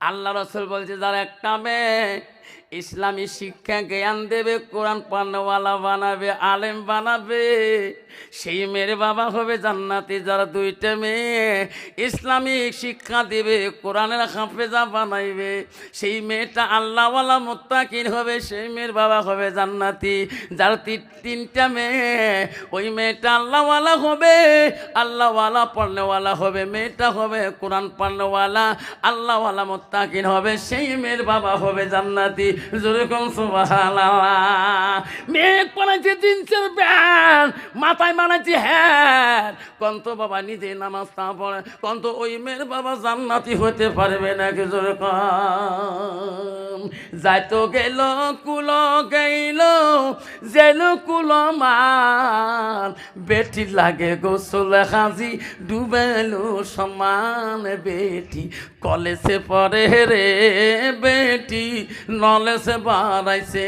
আল্লাহ রসুল বলছে যারা একটা মেয়ে ইসলামী শিক্ষা জ্ঞান দেবে, কোরআন পান্নওয়ালা বানাবে, আলেম বানাবে। সেই মেয়ের বাবা হবে জান্নাতি, যারা দুইটা মেয়ে। ইসলামিক শিক্ষা দেবে, কোরআনের হাফেজা বানাইবে। সেই মেয়েটা আল্লাহওয়ালা মোত্তাকির হবে, সেই মেয়ের বাবা হবে জান্নাতি, যার তিন- তিনটা মেয়ে। ওই মেয়েটা আল্লাহওয়ালা হবে, আল্লাহওয়ালা পড়নেওয়ালা হবে, মেয়েটা হবে কোরআন পড়নেওয়ালা আল্লাহওয়ালা মোত্তাকিন হবে, সেই মেয়ের বাবা হবে জান্নাতি। যেরকম সুবহানাল্লাহ। মেয়ে বানাইছে জিন্সের মাথায় কন্ত বাবা নিজে নামাজ না পড়ে, কন্ত ওই মেয়ের বাবা জান্নাতি হতে পারবে নাকি যেরকম যাইতো গেল, কুল গেল জেল কুল মান। বেটি লাগে গোসল হাজি, ডুবেলো সমান বেটি। কলেজে পড়ে রে বেটি নলেজে বাড়াইছে,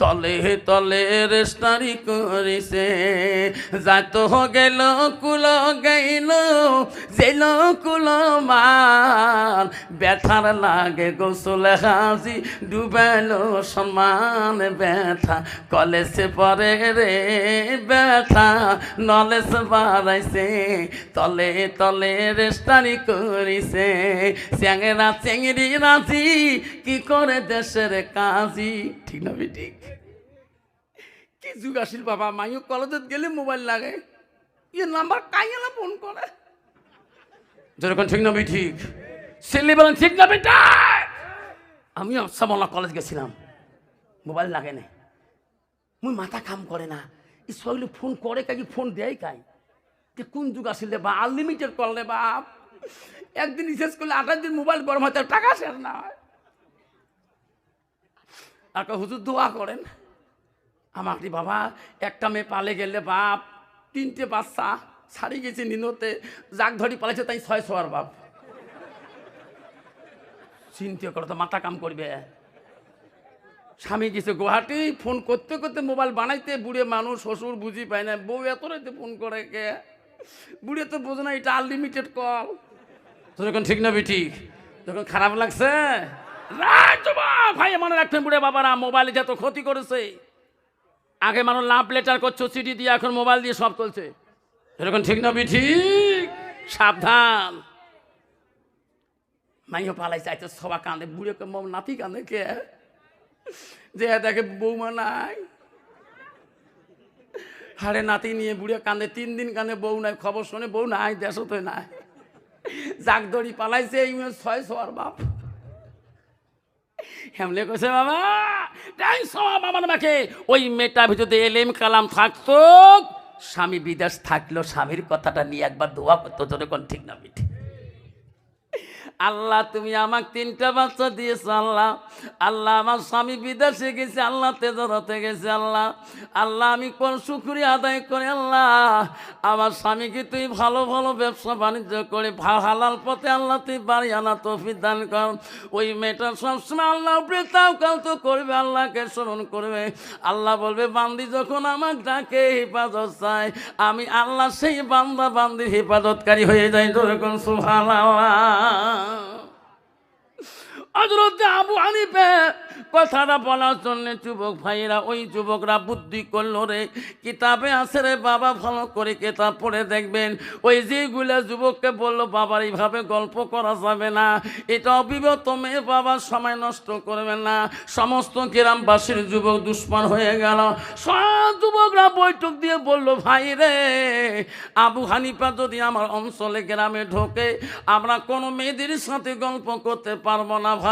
তলে তলে রেস্টারি করিছে। যাইতো গেল কুল গেল জেল কুল মান ব্যথার লাগে গোসল হাজি ডুবেলো সমান ব্যথা। কলেজে পরে রে ব্যথা, নলেজ বাড়াইছে, তলে তলে রেস্টারি করিছে। চ্যাংরা চেংড়ি রাজি, কি করে দেশের কাজী ঠিক না ঠিক কি যুগ আসিল বাবা মাইও কলেজত গেলে মোবাইল লাগে। ইয়ে নাম্বার কাইলা ফোন করে। যেরকম ঠিক না ঠিক ছেলে বলেন ঠিক না বেটা? আমি সামলা কলেজ গেছিলাম। মোবাইল লাগে না। মুই মাথা কাম করে না। এই সবগুলো ফোন করে কাকি ফোন দেয় কাই? যে কোন যুগ আসলে বা আনলিমিটেড করলে বাপ। একদিন রিচার্জ করলে আঠাশ দিন মোবাইল গরম হতে টাকা শেষ না হয়। আর হুজুর দোয়া করেন। আমাকে বাবা, একটা মেয়ে পালে গেলে বাপ, তিনটে বাচ্চা, ছাড়ি গেছে নিনতে, জাগ ধরি পালাইছে তাই ছয় শোয়ার বাপ। চিন্তা করো তো, মাথা কাম করবে। স্বামী গেছে গুয়াহাটি, ফোন করতে করতে মোবাইল বানাইতে, বুড়ে মানুষ শ্বশুর বুঝি পায় না, বউ এত রাইতে ফোন করে কে? বুড়ে তো বোঝে না, এটা আনলিমিটেড কল তো যখন ঠিক না ঠিক যখন খারাপ লাগছে? ভাই, মনে রাখতেন বুড়ে বাবারা, মোবাইলে যত ক্ষতি করেছে, আগে মানুষ লাভ লেটার করছ চিঠি দিয়ে, এখন মোবাইল দিয়ে সব চলছে এরকম ঠিক না ঠিক সাবধান। মাইও পালাই চাইতো সবা কান্দে বুড়ে নাতি কান্দে কে? যে দেখে বৌমা নাই। হারে নাতি নিয়ে বুড়ে কান্দে, তিন দিন কান্দে বউ নাই, খবর শুনে বউ নাই দেশও তো নাই। জাক দড়ি পালাইছে এই ছয় ছয়ার বাপ। হেমলে কইছে, বাবা তাই সব বাবা আমাকে ওই মেয়েটার ভিতরে এলেম কালাম থাকতো। স্বামী বিদেশ থাকল স্বামীর কথাটা নিয়ে একবার দোয়া করতো কোন ঠিক না মিঠি। আল্লাহ, তুমি আমাকে তিনটা বাচ্চা দিয়েছ, আল্লাহ। আল্লাহ, আমার স্বামী বিদেশে গেছে, আল্লাহ, তেজরতে গেছে, আল্লাহ। আল্লাহ, আমি কোন শুক্রিয়া আদায় করে, আল্লাহ। আমার স্বামীকে তুই ভালো ভালো ব্যবসা বাণিজ্য করে হালাল পথে আল্লাহ, তুই বাড়ি আনা তফি দান কর। ওই মেয়েটা সবসময় আল্লাহ উপরে তাও কাল তো করবে, আল্লাহকে স্মরণ করবে। আল্লাহ বলবে, বান্দি যখন আমার ডাকে হেফাজত চায়, আমি আল্লাহ সেই বান্দা, বান্দির হেফাজতকারী হয়ে যাই। যেরকম সুবহানাল্লাহ। হজরত আবু হানিফে কথাটা বলার জন্য যুবক ভাইয়েরা, ওই যুবকরা বুদ্ধি করল রে, কিতাবে আছে রে বাবা, ভালো করে কিতাব পড়ে দেখবেন। ওই যেগুলো যুবককে বলল, বাবার এইভাবে গল্প করা যাবে না, এটা অবিবত মেয়ে বাবার সময় নষ্ট করবে না। সমস্ত গ্রামবাসীর যুবক দুশ্মন হয়ে গেল। সব যুবকরা বৈঠক দিয়ে বলল, ভাই রে, আবু হানিফা যদি আমার অঞ্চলে গ্রামে ঢোকে, আমরা কোনো মেয়েদের সাথে গল্প করতে পারব না ভাই।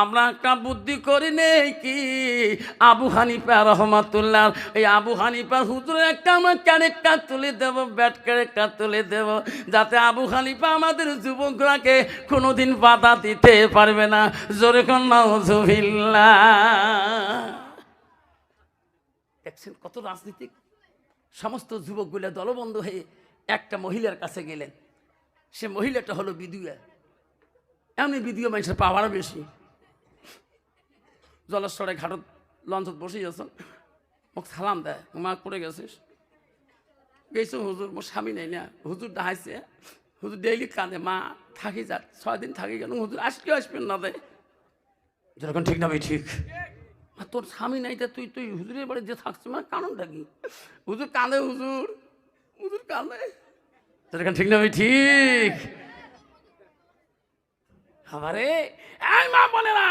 আমরা একটা বুদ্ধি করি নেই কি? আবু হানিফা রহমাতুল্লাহ, এই আবু হানিফা হুজুরের একটা আমরা ক্যারেক্টার তুলে দেব ব্যাট ক্যারেক্টার তুলে দেব, যাতে আবু হানিফা আমাদের যুবকরাকে কোনোদিন বাধা দিতে পারবে না। জোরে কোন নাউজুবিল্লাহ। দেখছেন কত রাজনীতিক? সমস্ত যুবকগুলো দলবন্ধ হয়ে একটা মহিলার কাছে গেলেন। সে মহিলাটা হলো বিধুয়া এমনি বিধুয়া মানুষের পাওয়ারও বেশি। জলেশ্বরে ঘাটত লঞ্চত বসে আছেন মোক সালাম দেয় মা পড়ে গেছিস। গেছো হুজুর মোর স্বামী নেই না। হুজুর ডাহাইছে হুজুর ডেইলি কাঁদে মা থাকি যা ছয় দিন থাকি কেন হুজুর আজকে আসবেন না দে যেরকম ঠিক না ভাই ঠিক। মা তোর স্বামী নাই তা তুই তুই হুজুরের বাড়ি যে থাকছিস মানে কারণটা কি হুজুর কাঁদে হুজুর হুজুর কাঁদে যেরকম ঠিক না ভাই ঠিক। আমারে এই মা বলে না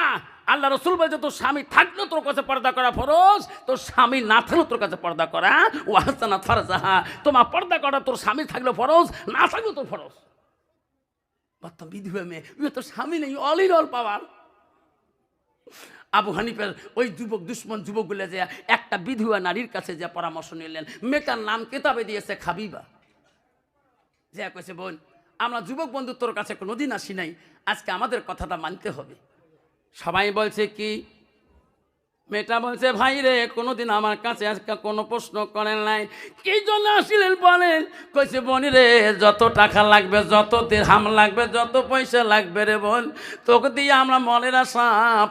আল্লাহ রসুল বলছে, তোর স্বামী থাকলেও তোর কাছে পর্দা করা ফরজ, তোর স্বামী না থাকলেও তোর কাছে পর্দা করা ও হাসানা ফারজাহা তোমার পর্দা করা তোর স্বামী থাকলেও ফরজ, না থাকলেও তোর ফরজ। বর্তমান বিধবা মেয়ে ও তোর স্বামী নেই, অলির অল পাওয়ার। আবু হানিফের ওই যুবক, দুশ্মন যুবকগুলো যে একটা বিধবা নারীর কাছে যে পরামর্শ নিলেন, মেয়েটার নাম কেতাবে দিয়েছে খাবিবা। যে কইছে, বোন আমরা যুবক বন্ধু, তোর কাছে কোনোদিন আসি নাই। আজকে আমাদের কথাটা মানতে হবে। সবাই বলছে কি? মেয়েটা বলছে, ভাই রে, কোনোদিন আমার কাছে আজকে কোনো প্রশ্ন করেন নাই। কি জন্য আসিলেন বলেন কইছে, বনি রে, যত টাকা লাগবে, যত হাম লাগবে, যত পয়সা লাগবে রে বোন, তোকে দিয়ে আমরা মনের আশা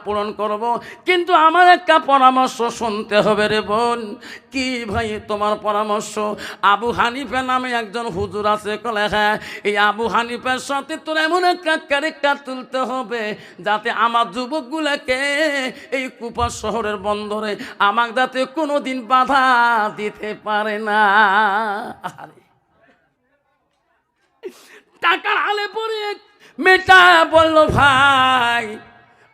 পূরণ করব। কিন্তু আমার একটা পরামর্শ শুনতে হবে রে বোন। কি ভাই তোমার পরামর্শ? আবু হানিফে নামে একজন হুজুর আছে, কলে হ্যাঁ এই আবু হানিফের সাথে তোর এমন একটা ক্যারেক্টার তুলতে হবে যাতে আমার যুবকগুলোকে এই কুপা শহরের বন্দরে আমাক যাতে কোনোদিন বাধা দিতে পারে না। টাকার আলে পরে মেয়েটা বলল, ভাই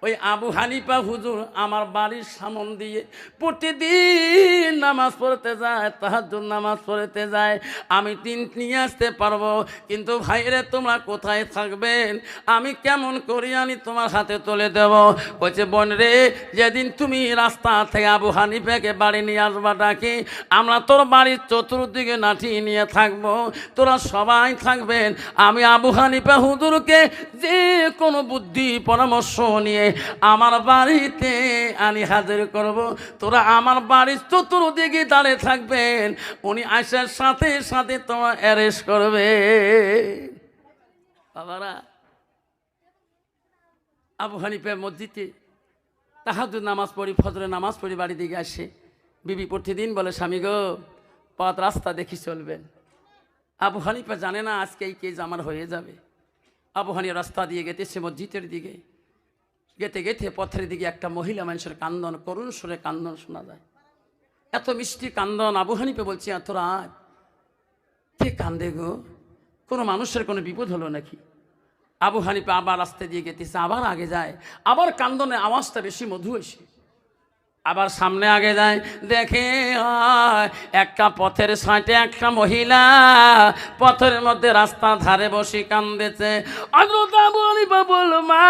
ওই আবু হানিফা হুজুর আমার বাড়ির সামন দিয়ে প্রতিদিন নামাজ পড়তে যায় তাহাজুর নামাজ পড়তে যায়। আমি তিন নিয়ে আসতে পারব, কিন্তু ভাইরে তোমরা কোথায় থাকবেন? আমি কেমন করি আনি তোমার হাতে তুলে দেব? কইছে বোন রে, যেদিন তুমি রাস্তা থেকে আবু হানিফাকে বাড়ি নিয়ে আসবা ডাকি, আমরা তোর বাড়ির চতুর্দিকে নাঠি নিয়ে থাকব, তোরা সবাই থাকবেন। আমি আবু হানিফা হুজুরকে যে কোনো বুদ্ধি, পরামর্শ নিয়ে আমার বাড়িতে আনি হাজির করব। তোরা আমার বাড়ির চতুর্দিকে দাঁড়িয়ে থাকবেন। উনি আসার সাথে সাথে তোমার অ্যারেস্ট করবে। বাবারা, আবু হানিফা মসজিদে তাহাজুদ নামাজ পড়ি ফজরে নামাজ পড়ি, বাড়ি দিকে আসে। বিবি প্রতিদিন বলে, স্বামী গো, পথ রাস্তা দেখি চলবেন। আবু হানিফা জানে না আজকে এই কেজ আমার হয়ে যাবে। আবু হানি রাস্তা দিয়ে গেতেছে মসজিদের দিকে। গেতে গেতে পথের দিকে একটা মহিলা মানুষের কান্দন, করুণ সুরে কান্দন শোনা যায়। এত মিষ্টি কান্দন আবুহানিপে বলছি, এত রাত কে কান্দে গো? কোনো মানুষের কোনো বিপদ হলো নাকি? আবু হানিফা আবার রাস্তা দিয়ে গেতেছে, আবার আগে যায়। আবার কান্দনের আওয়াজটা বেশি মধু এসে। আবার সামনে আগে যায়, দেখে একটা পথের সাইটে একটা মহিলা, পথের মধ্যে রাস্তা ধারে বসে কান্দেছে অগ্রতা বলিবা বল মা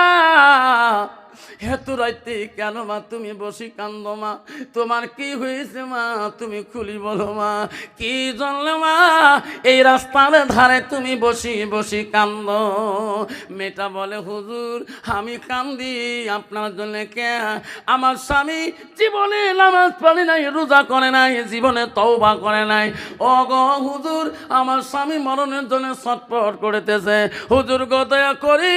হেতু রাইতে কেন মা তুমি বসি কান্দ মা? তোমার কি হয়েছে মা? তুমি খুলি বলো মা। কি জানলে মা? এই রাস্তার ধারে তুমি বসি বসি কান্দ। মেয়েটা বলে, হুজুর, আমি কান্দি। আপনার জন্য কে? আমার স্বামী জীবনে নামাজ পড়ে নাই, রোজা করে নাই, জীবনে তওবা করে নাই। ও গো হুজুর, আমার স্বামী মরণের জন্য ছটপট করিতেছে। হুজুর গো, দয়া করি,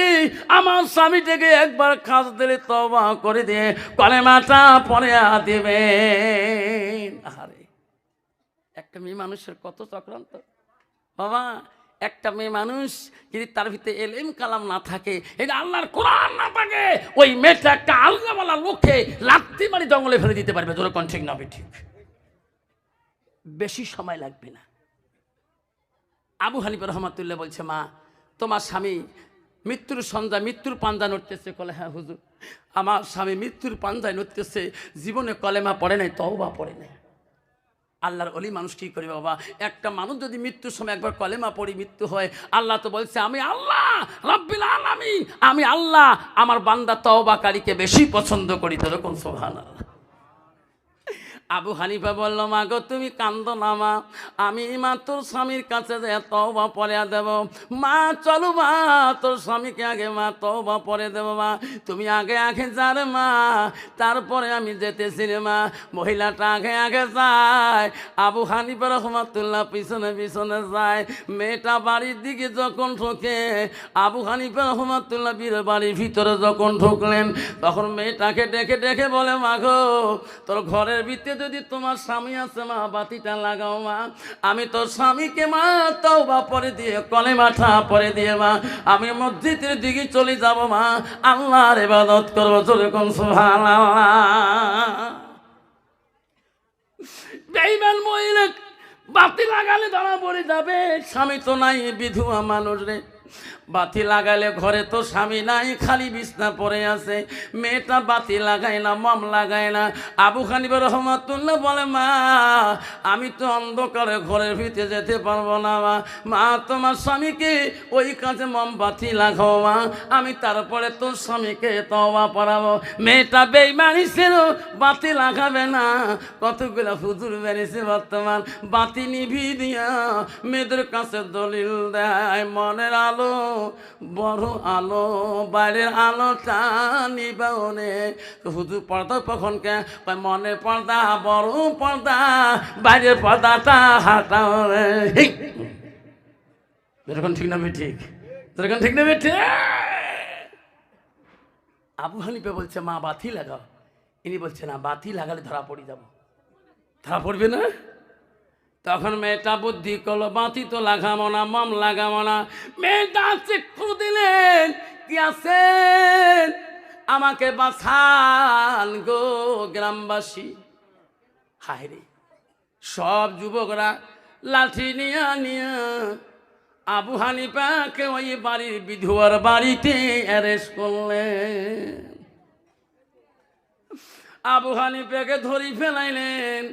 আমার স্বামীটাকে একবার খাস দিলে তওবা করে দিয়ে কলেমাটা পরে দিবে। আরে একটা মেয়ে মানুষের কত চক্রান্ত। বাবা, একটা মেয়ে মানুষ যদি তার ভিতরে এলেম কালাম না থাকে, এটা আল্লাহর কোরআন না থাকে, ওই মেয়েটা একটা আল্লাহওয়ালা লোককে লাত্তি মারি জঙ্গলে ফেলে দিতে পারবে। তোর কোন ঠিক না হবে ঠিক? বেশি সময় লাগবে না। আবু হানিফ রহমাতুল্লাহ বলছে, মা, তোমার স্বামী মৃত্যুর সন্ধ্যা, মৃত্যুর পাঞ্জা নড়তেছে, কলে হ্যাঁ হুজুর, আমার স্বামী মৃত্যুর পাঞ্জায় নড়তেছে, জীবনে কলেমা পড়ে নাই, তওবা পড়ে নাই। আল্লাহর অলি মানুষ কি করে বাবা? একটা মানুষ যদি মৃত্যুর সময় একবার কলেমা পড়ি, মৃত্যু হয়, আল্লাহ তো বলছে, আমি আল্লাহ, রব্বিল আলামিন, আমি আল্লাহ, আমার বান্দা তওবাকারীকে বেশি পছন্দ করি। তো এরকম সোহান আল্লাহ আবু হানিফা বলল, মা গো, তুমি কান্দ না, মা। আমি মা, তোর স্বামীর কাছে যে তওবা পরে দেব। মা, চলো মা, তোর স্বামীকে আগে মা তওবা পরে দেব, মা। তুমি আগে আগে যার, মা। তারপরে আমি যেতেছি রে, মা। মহিলাটা আগে আগে যায়। আবু হানিফা রহমাতুল্লাহ পিছনে পিছনে যায়। মেয়েটা বাড়ির দিকে যখন ঢোকে, আবু হানিফা রহমাতুল্লাহ বীর বাড়ির ভিতরে যখন ঢুকলেন, তখন মেয়েটাকে ডেকে ডেকে বলে মাগো তোর ঘরের ভিতরে যদি তোমার স্বামী আছে মা, বাতিটা লাগাও মা। আমি তোর স্বামীকে মা তাও বা পরে দিয়ে কলে মাথা পরে দিয়ে মা। আমি মসজিদের দিকে চলে যাব মা, আল্লাহর ইবাদত করব কোন সুবহানাল্লাহ। বেইমান মহিলা, বাতি লাগালে ধরা পড়ে যাবে। স্বামী তো নাই বিধুয়া মানুষ রে। বাতি লাগালে ঘরে তো স্বামী নাই, খালি বিছনা পড়ে আছে। মেয়েটা বাতি লাগায় না, মম লাগায় না। আবু খানিব রহমাতুল্লাহ বলে, মা, আমি তো অন্ধকারে ঘরের ভিতরে যেতে পারব না, মা। মা, তোমার স্বামীকে ওই কাজে মম বাতি লাগাও, মা। আমি তারপরে তোর স্বামীকে তওবা পড়াবো মেয়েটা বেইমানি ছিল, বাতি লাগাবে না। কতগুলো হুজুর বেরিয়েছে বর্তমান। বাতি নিভি দিয়া মেয়েদের কাছে দলিল দেয়, মনের আলো বড় আলো, বাইরের আলোটা নিবাওনে হুজুর পর্দা কখনকে মনের পর্দা, বড় পর্দা, বাইরের পর্দাটা হাটাও রে। এরকম ঠিক না ঠিক। এরকম ঠিক না ঠিক। আবু হানিফে বলছে, মা, বাতি লাগাও। ইনি বলছে, না, বাতি লাগালে ধরা পড়ে যাব। ধরা পড়বে না? তখন মেয়েটা বুদ্ধি করল বাতি তো লাগাবো না, মম লাগাবো না। মেয়েটা চিক্ষু দিলেন, কি আছেন আমাকে বাঁচান গো গ্রামবাসী। হায় রে, সব যুবকরা লাঠি নিয়া নিয়া আবু হানিফাকে ওই বাড়ির বিধুয়ার বাড়িতে অ্যারেস্ট করলেন। আবু হানিফাকে ধরি ফেলাইলেন।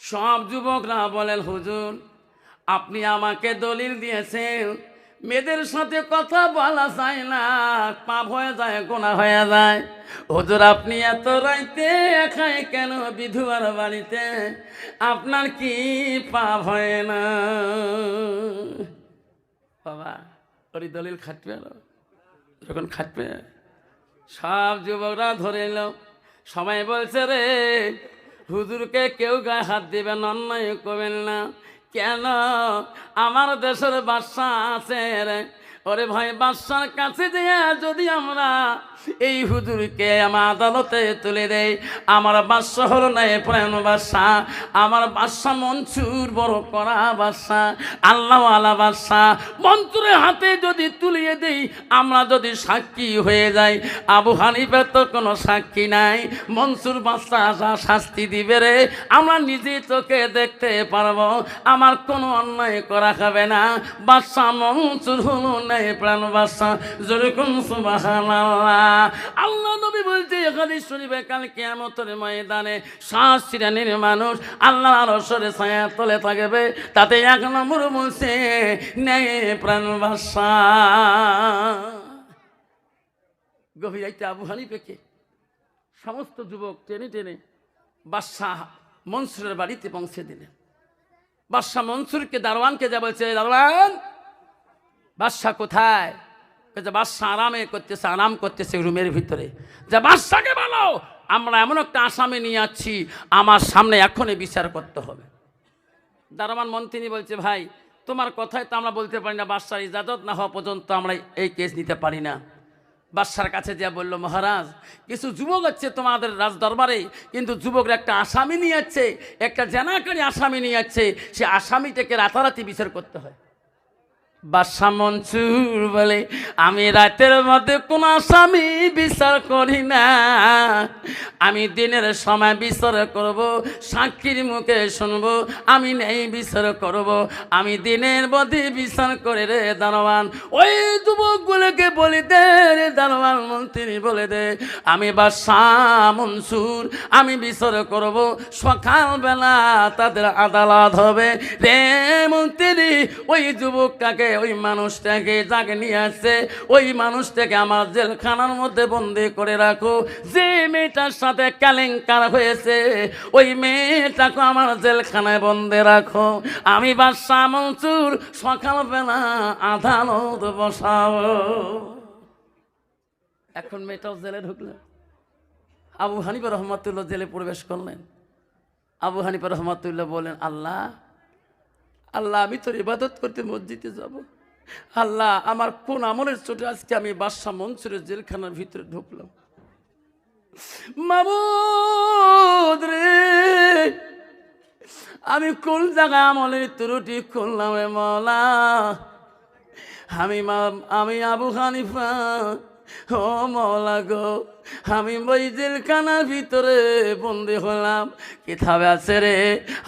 সব যুবকরা বলেন, হুজুর, আপনি আমাকে দলিল দিয়েছেন। মেয়েদের সাথে কথা বলা যায় না পাপ হয়ে যায়, গোনা হয়ে যায়। হুজুর, আপনি এত রাইতে একাই কেন বিধুয়ার বাড়িতে? আপনার কি পাপ হয় না? বাবা, ওর দলিল খাটবে যখন খাটবে, সব যুবকরা ধরে এলো। সবাই বলছে, রে হুজুরকে কেউ গায়ে হাত দিবেন অন্যায় করবেন না। কেন? আমার দেশের বাদশা আছে রে। ওরে ভাই, বাদশার কাছে যেয়ে যদি আমরা এই হুজুরকে আমার আদালতে তুলে দেই, আমার বাদশা হলো না প্রেম বাদশা, আমার বাদশা মনসুর বড় করা বাদশা আল্লাহ আলা বাদশা। মন্ত্রের হাতে যদি তুলিয়ে দেই, আমরা যদি সাক্ষী হয়ে যাই, আবু হানিফের তো কোনো সাক্ষী নাই। মনসুর বাদশা যা শাস্তি দিবে রে, আমরা নিজে চোখে দেখতে পারব, আমার কোনো অন্যায় করা খাবে না। বাদশা মনসুর হলো নাই প্রাণ বাদশা যেরকম সুবহানাল্লাহ। আল্লাহ নবী বলছে এখানে শরীফে কাল কেয়ামতের ময়দানে শ্বাস শ্রেণির মানুষ আল্লাহ রসরে ছায়া তলে থাকবে, তাতে এক নম্বর বলছে, নেই প্রাণ বাসা। গভীর রাইতে আবু হানিফেকে সমস্ত যুবক টেনে টেনে বাদশাহ মনসুরের বাড়িতে পৌঁছে দিলেন। বাদশাহ মনসুরকে দারোয়ানকে যা বলছে, দারোয়ান বাদশাহ কোথায়? বাদশাহ আরামে করতেছে, আরাম করতেছে রুমের ভিতরে। যে বাদশাকে বলো, আমরা এমন একটা আসামি নিয়ে যাচ্ছি আমার সামনে এখনই বিচার করতে হবে। দারোয়ান মন্ত্রী বলছে, ভাই, তোমার কথাই তো আমরা বলতে পারি না বাদশার ইজাজত না হওয়া পর্যন্ত আমরা এই কেস নিতে পারি না। বাদশার কাছে যা বলল, মহারাজ, কিছু যুবক হচ্ছে তোমাদের রাজ দরবারে কিন্তু যুবকরা একটা আসামি নিয়ে যাচ্ছে একটা জানাকারী আসামি নিয়ে যাচ্ছে সে আসামিটাকে রাতারাতি বিচার করতে হয়। বাদশা মনসুর বলে, আমি রাতের মধ্যে কোন আসামি বিচার করি না। আমি দিনের সময় বিচার করব, সাক্ষীর মুখে শুনব, আমি নেই বিচার করব। আমি দিনের মধ্যে বিচার করে রে দারোয়ান। ওই যুবকগুলোকে বলি দে রে দারোয়ান মন্ত্রী, বলে দে, আমি বাদশা মনসুর, আমি বিচার করব। সকালবেলা তাদের আদালত হবে রে মন্ত্রী। ওই যুবকটাকে ওই মানুষটাকে যাকে নিয়ে আসছে। ওই মানুষটাকে আমার জেলখানার মধ্যে বন্দি করে রাখো। যে মেয়েটার সাথে কেলেঙ্কার হয়েছে, ওই মেয়েটাকে আমার জেলখানায় বন্দি রাখো। আমি বাদশাহ মনসুর, সকালবেলা আদালত বসাও। এখন মেয়েটাও জেলে ঢুকলো। আবু হানিফা রহমতুল্লাহ জেলে প্রবেশ করলেন। আবু হানিফা রহমতুল্লাহ বলেন আল্লাহ আল্লাহ, আমি তোর ইবাদত করতে মসজিদে যাব। আল্লাহ, আমার কোন আমলের চোটে আজকে আমি বাদশাহ মনসুরের জেলখানার ভিতরে ঢুকলাম। রে, আমি কোন জায়গায় আমলের ত্রুটি খুললাম রে মলা আমি আমি আবু হানিফা, ও মলা গো। আমি ওই জেলখানার ভিতরে বন্দি হলাম। কিতাবে আছে রে,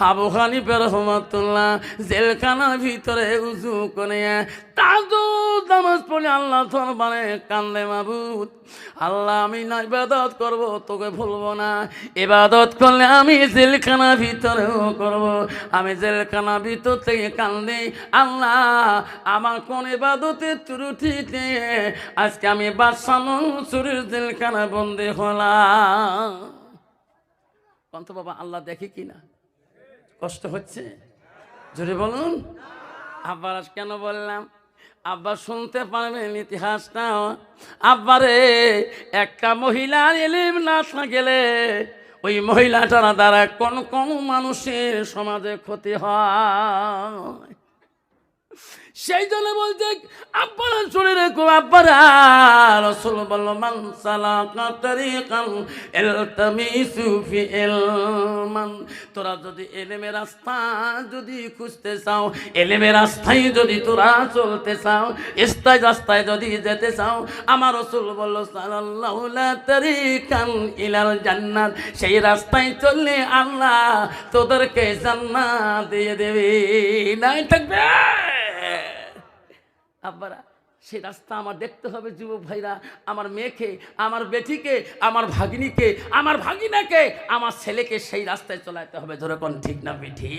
আবু হানিফের রহমতুল্লাহ জেলখানার ভিতরে উজু করে। তাজু পড়ে আল্লাহ কান্দে আল্লাহ, আমি না ইবাদত করব, তোকে ভুলবো না। ইবাদত করলে আমি জেলখানার ভিতরেও করব। আমি জেলখানার ভিতর থেকে কান্দে, আল্লাহ, আমার কোন ইবাদতের ত্রুটিতে আজকে আমি বাদশাহ মনসুরের জেলখানা বন্দি হলা। কন্ত বাবা, আল্লাহ দেখে কি না? কষ্ট হচ্ছে? জোরে বলুন। আব্বার কেন বললাম? আব্বা শুনতে পারবেন ইতিহাসটা। আব্বারে, একটা মহিলার এলিম না গেলে ওই মহিলাটার দ্বারা কোন কোন মানুষের সমাজে ক্ষতি হয়। সেই জন্য বলছে, আব্বারা শুনে রেখো, আব্বারা তোরা যদি এলেমের রাস্তা যদি খুঁজতে চাও এলেমের রাস্তায় যদি তোরা চলতে চাও ইস্তায় রাস্তায় যদি যেতে চাও, আমার রসুল বলল সাল্লাল্লাহু তারিকান ইলাল জান্নাত। সেই রাস্তায় চললে আল্লাহ তোদেরকে জান্নাত দিয়ে দেবে। নাই থাকবে? আব্বারা, সে রাস্তা আমার দেখতে হবে যুবক ভাইরা। আমার মেয়েকে, আমার বেটিকে, আমার ভাগিনীকে, আমার ভাগিনাকে, আমার ছেলেকে সেই রাস্তায় চলাইতে হবে। ধরে কোন ঠিক না বেঠি